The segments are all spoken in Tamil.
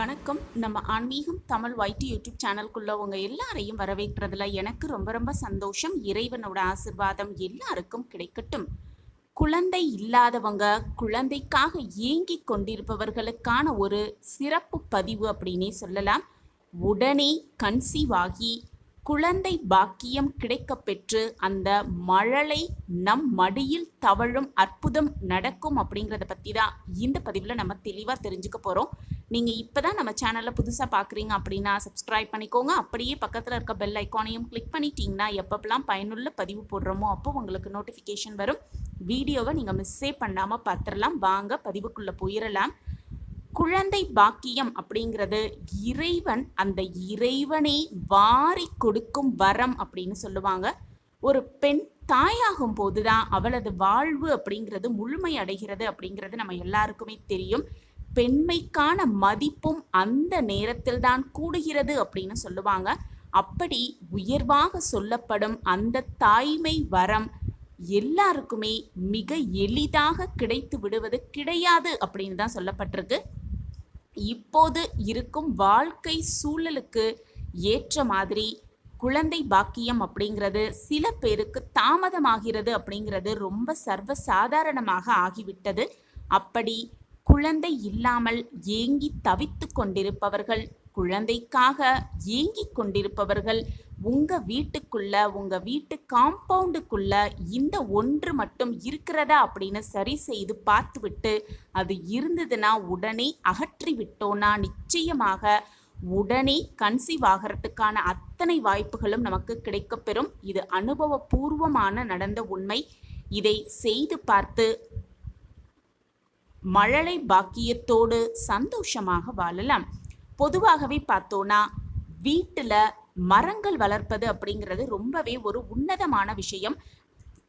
வணக்கம். நம்ம ஆன்மீகம் தமிழ் ஒய்டி யூடியூப் சேனலுக்குள்ள உங்கள் எல்லாரையும் வரவேற்கிறதுல எனக்கு ரொம்ப ரொம்ப சந்தோஷம். இறைவனோட ஆசிர்வாதம் எல்லாருக்கும் கிடைக்கட்டும். குழந்தை இல்லாதவங்க குழந்தைக்காக ஏங்கிக் கொண்டிருப்பவர்களுக்கான ஒரு சிறப்பு பதிவு அப்படின்னே சொல்லலாம். உடனே கன்சீவ் ஆகி குழந்தை பாக்கியம் கிடைக்கப்பெற்று அந்த மழலை நம் மடியில் தவழும் அற்புதம் நடக்கும் அப்படிங்கிறத பற்றி தான் இந்த பதிவில் நம்ம தெளிவாக தெரிஞ்சுக்க போகிறோம் நீங்கள் இப்போ தான் நம்ம சேனலை புதுசாக பார்க்குறீங்க அப்படின்னா சப்ஸ்கிரைப் பண்ணிக்கோங்க. அப்படியே பக்கத்தில் இருக்க பெல் ஐக்கானையும் கிளிக் பண்ணிட்டீங்கன்னா எப்பப்பெல்லாம் பயனுள்ள பதிவு போடுறோமோ அப்போ உங்களுக்கு நோட்டிஃபிகேஷன் வரும். வீடியோவை நீங்கள் மிஸ்ஸே பண்ணாமல் பார்த்துடலாம். வாங்க பதிவுக்குள்ளே போயிடலாம் குழந்தை பாக்கியம் அப்படிங்கிறது இறைவன் அந்த இறைவனை வாரி கொடுக்கும் வரம் அப்படின்னு சொல்லுவாங்க. ஒரு பெண் தாயாகும் போதுதான் அவளது வாழ்வு அப்படிங்கிறது முழுமை அடைகிறது அப்படிங்கிறது நம்ம எல்லாருக்குமே தெரியும். பெண்மைக்கான மதிப்பும் அந்த நேரத்தில் தான் கூடுகிறது அப்படின்னு சொல்லுவாங்க. அப்படி உயர்வாக சொல்லப்படும் அந்த தாய்மை வரம் எல்லாருக்குமே மிக எளிதாக கிடைத்து விடுவது கிடையாது அப்படின்னு தான் சொல்லப்பட்டிருக்கு. இப்போது இருக்கும் வாழ்க்கை சூழலுக்கு ஏற்ற மாதிரி குழந்தை பாக்கியம் அப்படிங்கிறது சில பேருக்கு தாமதமாகிறது அப்படிங்கிறது ரொம்ப சர்வ சாதாரணமாக ஆகிவிட்டது. அப்படி குழந்தை இல்லாமல் ஏங்கி தவித்து கொண்டிருப்பவர்கள் குழந்தைக்காக ஏங்கிக் கொண்டிருப்பவர்கள் உங்க வீட்டுக்குள்ள உங்க வீட்டு காம்பவுண்டுக்குள்ள இந்த ஒன்று மட்டும் இருக்கிறதா அப்படின்னு சரி செய்து பார்த்துவிட்டு அது இருந்ததுன்னா உடனே அகற்றி விட்டோம்னா நிச்சயமாக உடனே கன்சீவ் ஆகிறதுக்கான அத்தனை வாய்ப்புகளும் நமக்கு கிடைக்கப்பெறும். இது அனுபவபூர்வமான நடந்த உண்மை. இதை செய்து பார்த்து மழலை பாக்கியத்தோடு சந்தோஷமாக வாழலாம். பொதுவாகவே பார்த்தோன்னா வீட்டில் மரங்கள் வளர்ப்பது அப்படிங்கிறது ரொம்பவே ஒரு உன்னதமான விஷயம்.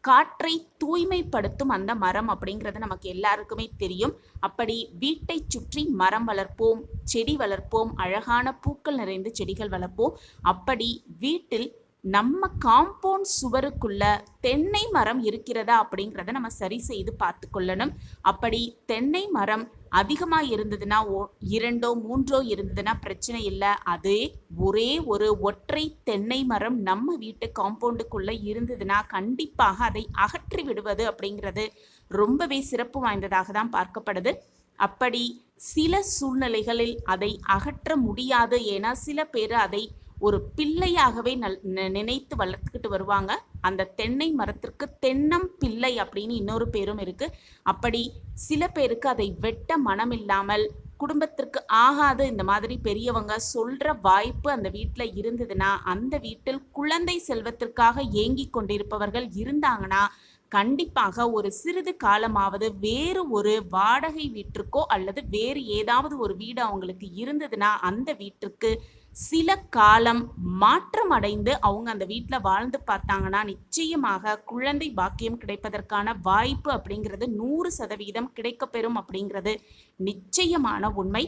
காற்றை தூய்மைப்படுத்தும் அந்த மரம் அப்படிங்கிறது நமக்கு எல்லாருக்குமே தெரியும். அப்படி வீட்டை சுற்றி மரம் வளர்ப்போம் செடி வளர்ப்போம் அழகான பூக்கள் நிறைந்த செடிகள் வளர்ப்போம். அப்படி வீட்டில் நம்ம காம்பவுண்ட் சுவருக்குள்ள தென்னை மரம் இருக்கிறதா அப்படிங்கிறத நம்ம சரி செய்து பார்த்து கொள்ளணும் அப்படி தென்னை மரம் அதிகமாக இருந்ததுன்னா ஓ இரண்டோ மூன்றோ இருந்ததுன்னா பிரச்சனை இல்லை. அதே ஒரே ஒரு ஒற்றை தென்னை மரம் நம்ம வீட்டு காம்பவுண்டுக்குள்ளே இருந்ததுன்னா கண்டிப்பாக அதை அகற்றி விடுவது அப்படிங்கிறது ரொம்பவே சிறப்பு வாய்ந்ததாக தான் பார்க்கப்படுது. அப்படி சில சூழ்நிலைகளில் அதை அகற்ற முடியாது. ஏன்னா சில பேர் அதை ஒரு பிள்ளையாகவே நல் நினைத்து வளர்த்துக்கிட்டு வருவாங்க. அந்த தென்னை மரத்திற்கு தென்னம் பிள்ளை அப்படின்னு இன்னொரு பேரும் இருக்கு. அப்படி சில பேருக்கு அதை வெட்ட மனம் இல்லாமல் குடும்பத்திற்கு ஆகாது இந்த மாதிரி பெரியவங்க சொல்ற வாய்ப்பு அந்த வீட்டில் இருந்ததுன்னா அந்த வீட்டில் குழந்தை செல்வத்திற்காக ஏங்கி கொண்டிருப்பவர்கள் இருந்தாங்கன்னா கண்டிப்பாக ஒரு சிறிது காலமாவது வேறு ஒரு வாடகை வீட்டிற்கோ அல்லது வேறு ஏதாவது ஒரு வீடு அவங்களுக்கு இருந்ததுன்னா அந்த வீட்டிற்கு சில காலம் மாற்றம் அடைந்து அவங்க அந்த வீட்டில் வாழ்ந்து பார்த்தாங்கன்னா நிச்சயமாக குழந்தை பாக்கியம் கிடைப்பதற்கான வாய்ப்பு அப்படிங்கிறது நூறு சதவீதம் கிடைக்கப்பெறும் அப்படிங்கிறது நிச்சயமான உண்மை.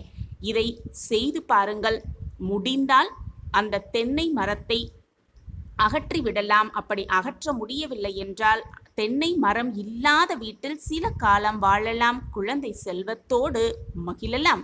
இதை செய்து பாருங்கள். முடிந்தால் அந்த தென்னை மரத்தை அகற்றி விடலாம். அப்படி அகற்ற முடியவில்லை என்றால் தென்னை மரம் இல்லாத வீட்டில் சில காலம் வாழலாம். குழந்தை செல்வத்தோடு மகிழலாம்.